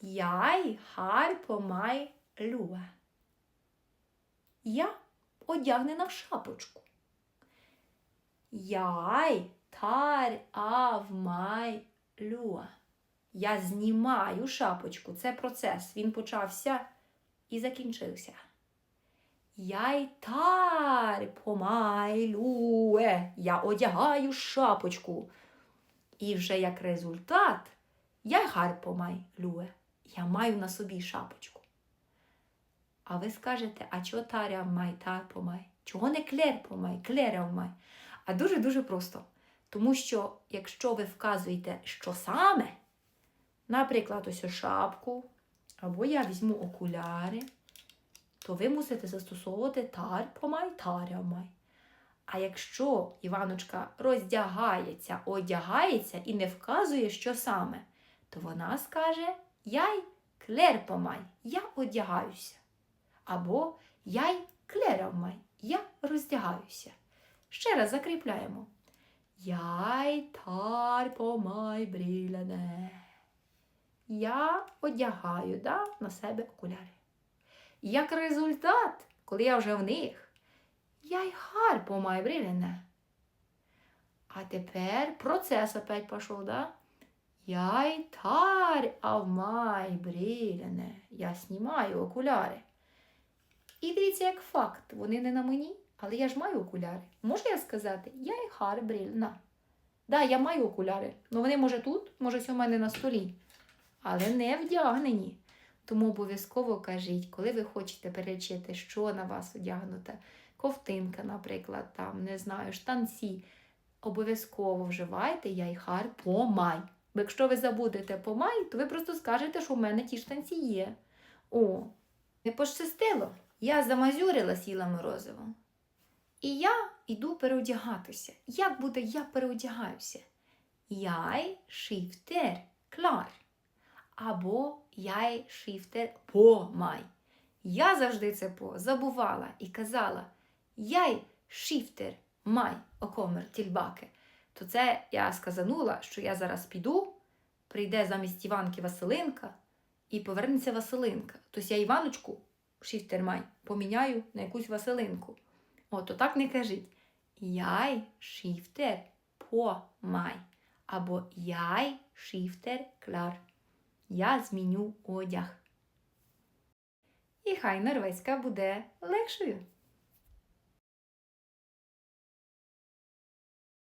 Jeg har på meg lue. Я одягнена в шапочку. Jeg tar av meg lue. Я знімаю шапочку. Це процес. Він почався і закінчився. Jeg tar på meg lue. Я одягаю шапочку. І вже як результат, я har på meg lue. Я маю на собі шапочку. А ви скажете, а чого таря май тар по май? Чого не клер по май, клера май? А дуже-дуже просто. Тому що, якщо ви вказуєте, що саме, наприклад, ось шапку, або я візьму окуляри, то ви мусите застосовувати тар по май, таря май. А якщо Іваночка роздягається, одягається і не вказує, що саме, то вона скаже Яй клер по я одягаюся. Або Яй клера в май, я роздягаюся. Ще раз закріпляємо. Яй тар по бріляне. Я одягаю да, на себе окуляри. Як результат, коли я вже в них, я й гар по май бріляне. А тепер процес опять пішов, да? Тар av май бріляне. Я знімаю окуляри. І дивіться, як факт, вони не на мені, але я ж маю окуляри. Можу я сказати, я й хар брільна. Да, я маю окуляри, але вони може тут, може у мене на столі, але не вдягнені. Тому обов'язково кажіть, коли ви хочете перечити, що на вас одягнуте, ковтинка, наприклад, там, не знаю, штанці. Обов'язково вживайте яйхар по май. Бо якщо ви забудете по май, то ви просто скажете, що в мене ті штанці є. О, не пощастило. Я замазюрила сіла морозиво. І я йду переодягатися. Як буде я переодягаюся? Jeg skifter klar. Або jeg skifter på май. Я завжди це по забувала і казала Jeg skifter май окомер тільбаки. То це я сказанула, що я зараз піду, прийде замість Іванки Василинка і повернеться Василинка. Тобто я Іваночку шифтер май поміняю на якусь Василинку. О, то так не кажіть. Jeg skifter på май. Або jeg skifter klar. Я зміню одяг. І хай норвезька буде легшою.